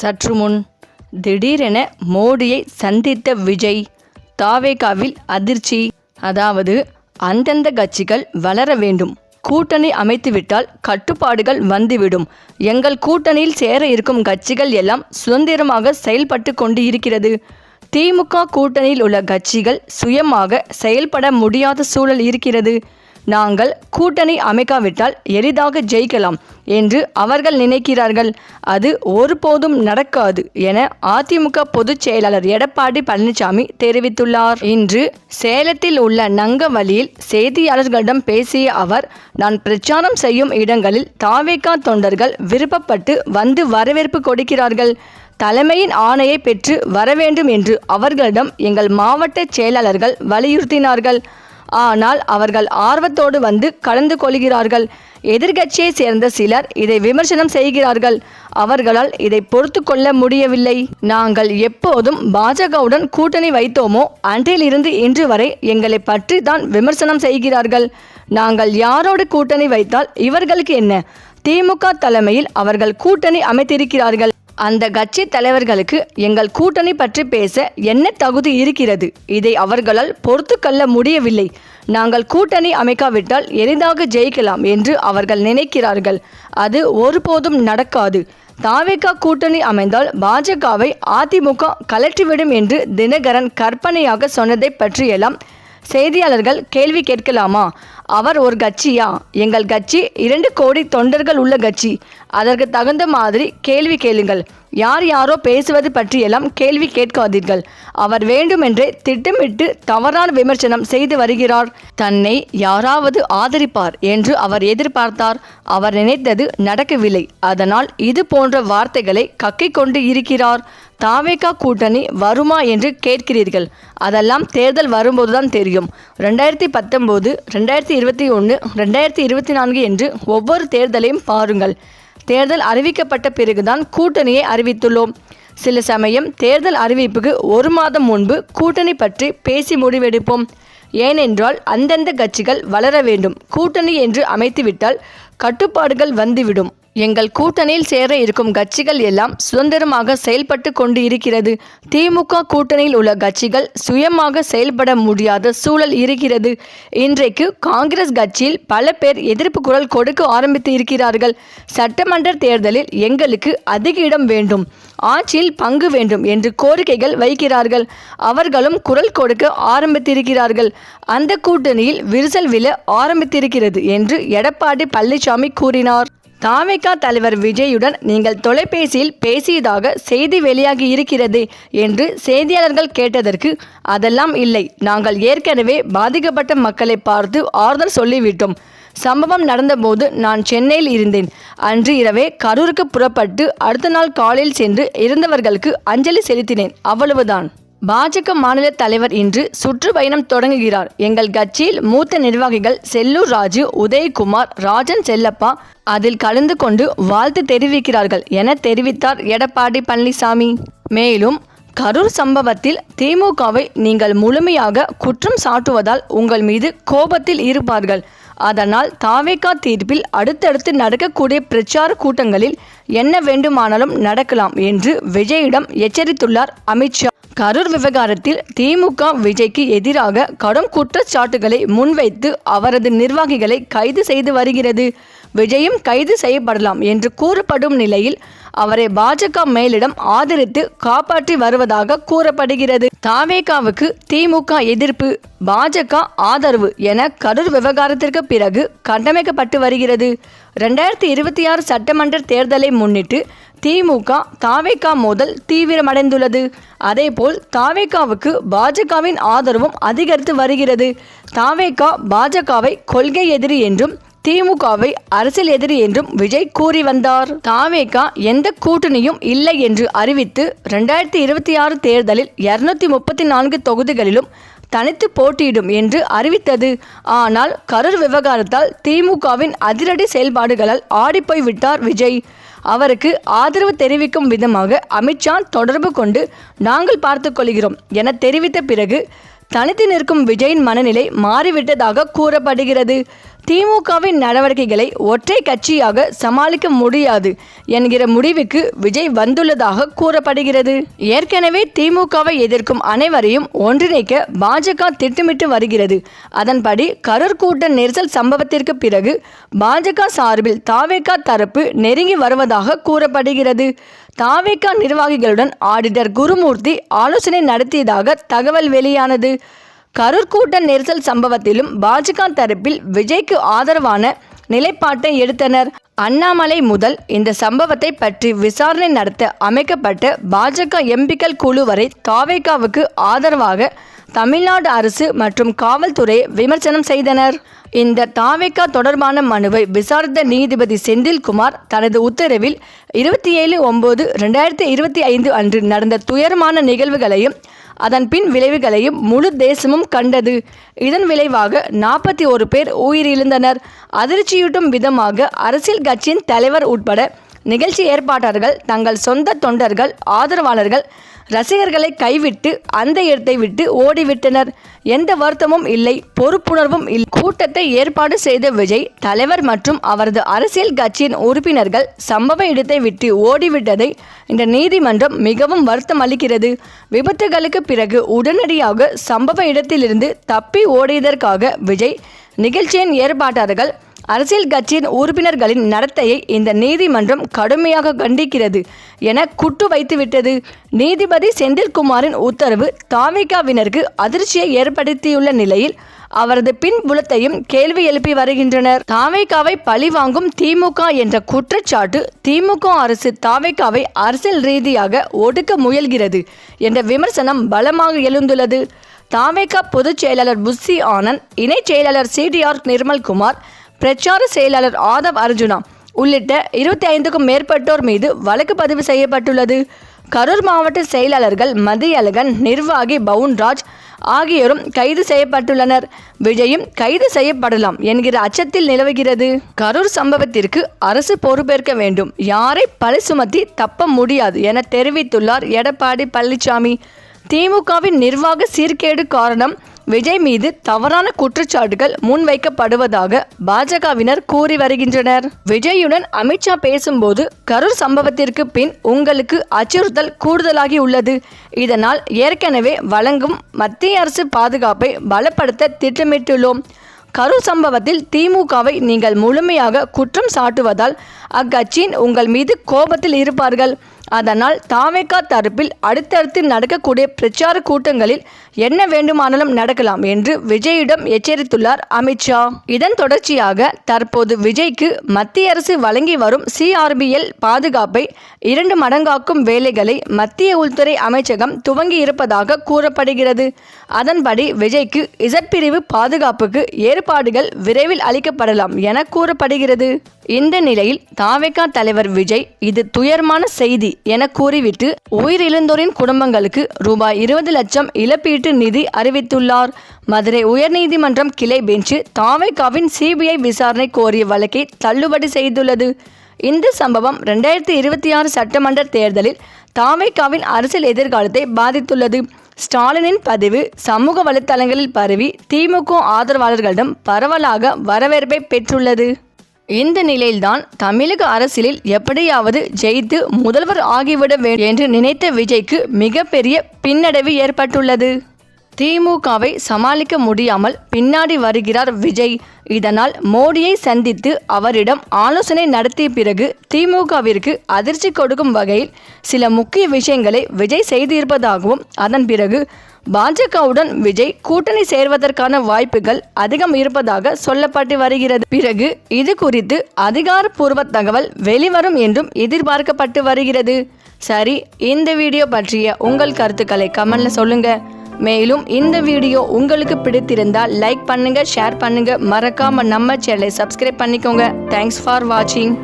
சற்று முன் திடீரென மோடியை சந்தித்த விஜய் தாவேகாவில் அதிர்ச்சி. அதாவது அந்தந்த கட்சிகள் வளர வேண்டும். கூட்டணி அமைத்துவிட்டால் கட்டுப்பாடுகள் வந்துவிடும். எங்கள் கூட்டணியில் சேர இருக்கும் கட்சிகள் எல்லாம் சுதந்திரமாக செயல்பட்டு கொண்டு இருக்கிறது திமுக கூட்டணியில் உள்ள கட்சிகள் சுயமாக செயல்பட முடியாத சூழல் இருக்கிறது. நாங்கள் கூட்டணி அமைக்காவிட்டால் எளிதாக ஜெயிக்கலாம் என்று அவர்கள் நினைக்கிறார்கள். அது ஒருபோதும் நடக்காது என அதிமுக பொதுச் செயலாளர் எடப்பாடி பழனிசாமி தெரிவித்துள்ளார். இன்று சேலத்தில் உள்ள நங்கவழியில் செய்தியாளர்களிடம் பேசிய அவர் நான் பிரச்சாரம் செய்யும் இடங்களில் தாவேகா தொண்டர்கள் விருப்பப்பட்டு வந்து வரவேற்பு கொடுக்கிறார்கள். தலைமையின் ஆணையை பெற்று வரவேண்டும் என்று அவர்களிடம் எங்கள் மாவட்ட செயலாளர்கள் வலியுறுத்தினார்கள். ஆனால் அவர்கள் ஆர்வத்தோடு வந்து கலந்து கொள்கிறார்கள். எதிர்க்கட்சியை சேர்ந்த சிலர் இதை விமர்சனம் செய்கிறார்கள். அவர்களால் இதை பொறுத்து கொள்ள முடியவில்லை. நாங்கள் எப்போதும் பாஜகவுடன் கூட்டணி வைத்தோமோ அன்றிலிருந்து இன்று வரை எங்களை பற்றி தான் விமர்சனம் செய்கிறார்கள். நாங்கள் யாரோடு கூட்டணி வைத்தால் இவர்களுக்கு என்ன? திமுக தலைமையில் அவர்கள் கூட்டணி அமைத்திருக்கிறார்கள். அந்த கட்சி தலைவர்களுக்கு எங்கள் கூட்டணி பற்றி பேச என்ன தகுதி இருக்கிறது? இதை அவர்களால் பொறுத்து கொள்ள முடியவில்லை. நாங்கள் கூட்டணி அமைக்காவிட்டால் எளிதாக ஜெயிக்கலாம் என்று அவர்கள் நினைக்கிறார்கள். அது ஒருபோதும் நடக்காது. தாவேகா கூட்டணி அமைந்தால் பாஜகவை அதிமுக கலற்றிவிடும் என்று தினகரன் கற்பனையாக சொன்னதை பற்றியெல்லாம் செய்தியாளர்கள் கேள்வி கேட்கலாமா? அவர் ஒரு கட்சியா? எங்கள் கட்சி இரண்டு கோடி தொண்டர்கள் உள்ள கட்சி. அதற்கு தகுந்த மாதிரி கேள்வி கேளுங்கள். யார் யாரோ பேசுவது பற்றியெல்லாம் கேள்வி கேட்காதீர்கள். அவர் வேண்டுமென்றே திட்டமிட்டு தவறான விமர்சனம் செய்து வருகிறார். தன்னை யாராவது ஆதரிப்பார் என்று அவர் எதிர்பார்த்தார். அவர் நினைத்தது நடக்கவில்லை. அதனால் இது போன்ற வார்த்தைகளை கக்கிக் கொண்டு இருக்கிறார். தாவேக்கா கூட்டணி வருமா என்று கேட்கிறீர்கள். அதெல்லாம் தேர்தல் வரும்போதுதான் தெரியும். ரெண்டாயிரத்தி பத்தொம்போது ரெண்டாயிரத்தி இருபத்தி ஒன்று ரெண்டாயிரத்தி இருபத்தி நான்கு என்று ஒவ்வொரு தேர்தலையும் பாருங்கள். தேர்தல் அறிவிக்கப்பட்ட பிறகுதான் கூட்டணியை அறிவித்துள்ளோம். சில சமயம் தேர்தல் அறிவிப்புக்கு ஒரு மாதம் முன்பு கூட்டணி பற்றி பேசி முடிவெடுப்போம். ஏனென்றால் அந்தந்த கட்சிகள் வளர வேண்டும். கூட்டணி என்று அமைத்துவிட்டால் கட்டுப்பாடுகள் வந்துவிடும். எங்கள் கூட்டணியில் சேர இருக்கும் கட்சிகள் எல்லாம் சுதந்திரமாக செயல்பட்டு கொண்டு இருக்கிறது திமுக கூட்டணியில் உள்ள கட்சிகள் சுயமாக செயல்பட முடியாத சூழல் இருக்கிறது. இன்றைக்கு காங்கிரஸ் கட்சியில் பல பேர் எதிர்ப்பு குரல் கொடுக்க ஆரம்பித்து இருக்கிறார்கள். சட்டமன்ற தேர்தலில் எங்களுக்கு அதிக இடம் வேண்டும். ஆட்சியில் பங்கு வேண்டும் என்று கோரிக்கைகள் வைக்கிறார்கள். அவர்களும் குரல் கொடுக்க ஆரம்பித்திருக்கிறார்கள். அந்த கூட்டணியில் விரிசல் விழ ஆரம்பித்திருக்கிறது என்று எடப்பாடி பழனிசாமி கூறினார். தாவேகா தலைவர் விஜயுடன் நீங்கள் தொலைபேசியில் பேசியதாக செய்தி வெளியாகி இருக்கிறது என்று செய்தியாளர்கள் கேட்டதற்கு அதெல்லாம் இல்லை. நாங்கள் ஏற்கனவே பாதிக்கப்பட்ட மக்களை பார்த்து ஆறுதல் சொல்லிவிட்டோம். சம்பவம் நடந்தபோது நான் சென்னையில் இருந்தேன். அன்று இரவே கரூருக்கு புறப்பட்டு அடுத்த நாள் காலையில் சென்று இறந்தவர்களுக்கு அஞ்சலி செலுத்தினேன். அவ்வளவுதான். பாஜக மாநில தலைவர் இன்று சுற்றுப்பயணம் தொடங்குகிறார். எங்கள் கட்சியில் மூத்த நிர்வாகிகள் செல்லூர் ராஜு உதயகுமார் ராஜன் செல்லப்பா அதில் கலந்து கொண்டு வாழ்த்து தெரிவிக்கிறார்கள் என தெரிவித்தார் எடப்பாடி பழனிசாமி. மேலும் கரூர் சம்பவத்தில் திமுகவை நீங்கள் முழுமையாக குற்றம் சாட்டுவதால் உங்கள் மீது கோபத்தில் இருப்பார்கள். அதனால் தாவேகா தீர்ப்பில் அடுத்தடுத்து நடக்கக்கூடிய பிரச்சார கூட்டங்களில் என்ன வேண்டுமானாலும் நடக்கலாம் என்று விஜயிடம் எச்சரித்துள்ளார் அமித்ஷா. கரூர் விவகாரத்தில் திமுக விஜய்க்கு எதிராக கடும் குற்றச்சாட்டுகளை முன்வைத்து அவரது நிர்வாகிகளை கைது செய்து வருகிறது. விஜயும் கைது செய்யப்படலாம் என்று கூறப்படும் நிலையில் அவரை பாஜக மேலிடம் ஆதரித்து காப்பாற்றி வருவதாக கூறப்படுகிறது. தாவேகாவுக்கு திமுக எதிர்ப்பு பாஜக ஆதரவு என கரூர் விவகாரத்திற்கு பிறகு கட்டமைக்கப்பட்டு வருகிறது. ரெண்டாயிரத்தி இருபத்தி ஆறு சட்டமன்ற தேர்தலை முன்னிட்டு திமுக தாவேகா மோதல் தீவிரமடைந்துள்ளது. அதேபோல் தாவேகாவுக்கு பாஜகவின் ஆதரவும் அதிகரித்து வருகிறது. தாவேகா பாஜகவை கொள்கை எதிரி என்றும் திமுகவை அரசியல் எதிரி என்றும் விஜய் கூறி வந்தார். தாவேகா எந்த கூட்டணியும் இல்லை என்று அறிவித்து ரெண்டாயிரத்தி இருபத்தி ஆறு தேர்தலில் இருநூத்தி முப்பத்தி நான்கு தொகுதிகளிலும் தனித்து போட்டியிடும் என்று அறிவித்தது. ஆனால் கரூர் விவகாரத்தால் திமுகவின் அதிரடி செயல்பாடுகளால் ஆடிப்போய் விட்டார் விஜய். அவருக்கு ஆதரவு தெரிவிக்கும் விதமாக அமித்ஷா தொடர்பு கொண்டு நாங்கள் பார்த்து கொள்கிறோம் என தெரிவித்த பிறகு தனித்து நிற்கும் விஜயின் மனநிலை மாறிவிட்டதாக கூறப்படுகிறது. திமுகவின் நடவடிக்கைகளை ஒற்றை கட்சியாக சமாளிக்க முடியாது என்கிற முடிவுக்கு விஜய் வந்துள்ளதாக கூறப்படுகிறது. ஏற்கனவே திமுகவை எதிர்க்கும் அனைவரையும் ஒன்றிணைக்க பாஜக திட்டமிட்டு வருகிறது. அதன்படி கரூர் கூட்ட நெரிசல் சம்பவத்திற்கு பிறகு பாஜக சார்பில் தாவேகா தரப்பு நெருங்கி வருவதாக கூறப்படுகிறது. தாவேகா நிர்வாகிகளுடன் ஆடிட்டர் குருமூர்த்தி ஆலோசனை நடத்தியதாக தகவல் வெளியானது. கரூர் கூட்ட நெரிசல் சம்பவத்திலும் பாஜக தரப்பில் விஜய்க்கு ஆதரவான நிலைப்பாட்டை எடுத்தனர். அண்ணாமலை முதல் இந்த சம்பவத்தை பற்றி விசாரணை நடத்த அமைக்கப்பட்ட பாஜக எம்பிக்கள் குழு வரை காவேகாவுக்கு ஆதரவாக தமிழ்நாடு அரசு மற்றும் காவல்துறையை விமர்சனம் செய்தனர். இந்த தாவேக்கா தொடர்பான மனுவை விசாரித்த நீதிபதி செந்தில்குமார் தனது உத்தரவில் இருபத்தி ஏழு ஒன்பது ரெண்டாயிரத்தி இருபத்தி ஐந்து அன்று நடந்த துயரமான நிகழ்வுகளையும் அதன் பின் விளைவுகளையும் முழு தேசமும் கண்டது. இதன் விளைவாக நாற்பத்தி ஒரு பேர் உயிரிழந்தனர். அதிர்ச்சியூட்டும் விதமாக அரசியல் கட்சியின் தலைவர் உட்பட நிகழ்ச்சி ஏற்பாட்டாளர்கள் தங்கள் சொந்த தொண்டர்கள் ஆதரவாளர்கள் ரசிகர்களை கைவிட்டு அந்த இடத்தை விட்டு ஓடிவிட்டனர். எந்த வருத்தமும் இல்லை பொறுப்புணர்வும் இல்லை. கூட்டத்தை ஏற்பாடு செய்த விஜய் தலைவர் மற்றும் அவரது அரசியல் கட்சியின் உறுப்பினர்கள் சம்பவ இடத்தை விட்டு ஓடிவிட்டதை இந்த நீதிமன்றம் மிகவும் வருத்தம் அளிக்கிறது. விபத்துகளுக்கு பிறகு உடனடியாக சம்பவ இடத்திலிருந்து தப்பி ஓடியதற்காக விஜய் நிகழ்ச்சியின் ஏற்பாட்டாளர்கள் அரசியல் கட்சியின் உறுப்பினர்களின் நடத்தையை இந்த நீதிமன்றம் கடுமையாக கண்டிக்கிறது என குட்டு வைத்துவிட்டது. நீதிபதி செந்தில்குமாரின் உத்தரவு தாமிகாவினருக்கு அதிர்ச்சியை ஏற்படுத்தியுள்ள நிலையில் அவரது பின்புலத்தையும் கேள்வி எழுப்பி வருகின்றனர். தாவேக்காவை பழிவாங்கும் திமுக என்ற குற்றச்சாட்டு திமுக அரசு தாவேகாவை அரசியல் ரீதியாக ஒடுக்க முயல்கிறது என்ற விமர்சனம் பலமாக எழுந்துள்ளது. தாவேக்கா பொதுச் செயலாளர் புஸ்ஸி ஆனந்த் இணைச் செயலாளர் சிடிஆர் நிர்மல்குமார் பிரச்சார செயலாளர் ஆதவ் அர்ஜுனா உள்ளிட்ட இருபத்தி ஐந்துக்கும் மேற்பட்டோர் மீது வழக்கு பதிவு செய்யப்பட்டுள்ளது. கரூர் மாவட்ட செயலாளர்கள் மதியழகன் நிர்வாகி பவுன்ராஜ் ஆகியோரும் கைது செய்யப்பட்டுள்ளனர். விஜயும் கைது செய்யப்படலாம் என்கிற அச்சத்தில் நிலவுகிறது. கரூர் சம்பவத்திற்கு அரசு பொறுப்பேற்க வேண்டும். யாரை பழி சுமத்தி தப்ப முடியாது என தெரிவித்துள்ளார் எடப்பாடி பழனிசாமி திமுகவின் நிர்வாக சீர்கேடு காரணம் விஜய் மீது தவறான குற்றச்சாட்டுகள் முன்வைக்கப்படுவதாக பாஜகவினர் கூறி வருகின்றனர். விஜயுடன் அமித்ஷா பேசும்போது கரூர் சம்பவத்திற்கு பின் உங்களுக்கு அச்சுறுத்தல் கூடுதலாகி உள்ளது. இதனால் ஏற்கனவே வழங்கும் மத்திய அரசு பாதுகாப்பை பலப்படுத்த திட்டமிட்டுள்ளோம். கரூர் சம்பவத்தில் திமுகவை நீங்கள் முழுமையாக குற்றம் சாட்டுவதால் அக்கட்சியின் உங்கள் மீது கோபத்தில் இருப்பார்கள். அதனால் தாமேகா தரப்பில் அடுத்தடுத்து நடக்கக்கூடிய பிரச்சார கூட்டங்களில் என்ன வேண்டுமானாலும் நடக்கலாம் என்று விஜயிடம் எச்சரித்துள்ளார் அமித்ஷா இதன் தொடர்ச்சியாக தற்போது விஜய்க்கு மத்திய அரசு வழங்கி வரும் சிஆர்பிஎல் பாதுகாப்பை இரண்டு மடங்காக்கும் வேலைகளை மத்திய உள்துறை அமைச்சகம் துவங்கி இருப்பதாக கூறப்படுகிறது. அதன்படி விஜய்க்கு இசட் பிரிவு பாதுகாப்புக்கு ஏற்பாடுகள் விரைவில் அளிக்கப்படலாம் என கூறப்படுகிறது. இந்த நிலையில் தாவேகா தலைவர் விஜய் இது துயரமான செய்தி என கூறிவிட்டு உயிரிழந்தோரின் குடும்பங்களுக்கு ரூபாய் இருபது லட்சம் இழப்பீட்டு நிதி அறிவித்துள்ளார். மதுரை உயர்நீதிமன்றம் கிளை பெஞ்சு தாவேகாவின் சிபிஐ விசாரணை கோரிய வழக்கை தள்ளுபடி செய்துள்ளது. இந்த சம்பவம் ரெண்டாயிரத்தி இருபத்தி ஆறு சட்டமன்ற தேர்தலில் தாவேகாவின் அரசியல் எதிர்காலத்தை பாதித்துள்ளது. ஸ்டாலினின் பதிவு சமூக வலைத்தளங்களில் பரவி திமுக ஆதரவாளர்களிடம் பரவலாக வரவேற்பை பெற்றுள்ளது. இந்த நிலையில்தான் தமிழக அரசியலில் எப்படியாவது ஜெயித்து முதல்வர் ஆகிவிட வேண்டும் என்று நினைத்த விஜய்க்கு மிகப்பெரிய பின்னடைவு ஏற்பட்டுள்ளது. திமுகவை சமாளிக்க முடியாமல் பின்னாடி வருகிறார் விஜய். இதனால் மோடியை சந்தித்து அவரிடம் ஆலோசனை நடத்திய பிறகு திமுகவிற்கு அதிர்ச்சி கொடுக்கும் வகையில் சில முக்கிய விஷயங்களை விஜய் செய்திருப்பதாகவும் அதன் பிறகு பாஜகவுடன் விஜய் கூட்டணி சேர்வதற்கான வாய்ப்புகள் அதிகம் இருப்பதாக சொல்லப்பட்டு வருகிறது. பிறகு இது குறித்து அதிகாரப்பூர்வ தகவல் வெளிவரும் என்றும் எதிர்பார்க்கப்பட்டு வருகிறது. சரி இந்த வீடியோ பற்றிய உங்கள் கருத்துக்களை கமெண்ட்ல சொல்லுங்க. மேலும் இந்த வீடியோ உங்களுக்கு பிடித்திருந்தால் லைக் பண்ணுங்க ஷேர் பண்ணுங்க. மறக்காம நம்ம சேனலை சப்ஸ்கிரைப் பண்ணிக்கோங்க. தேங்க்ஸ் ஃபார் வாட்சிங்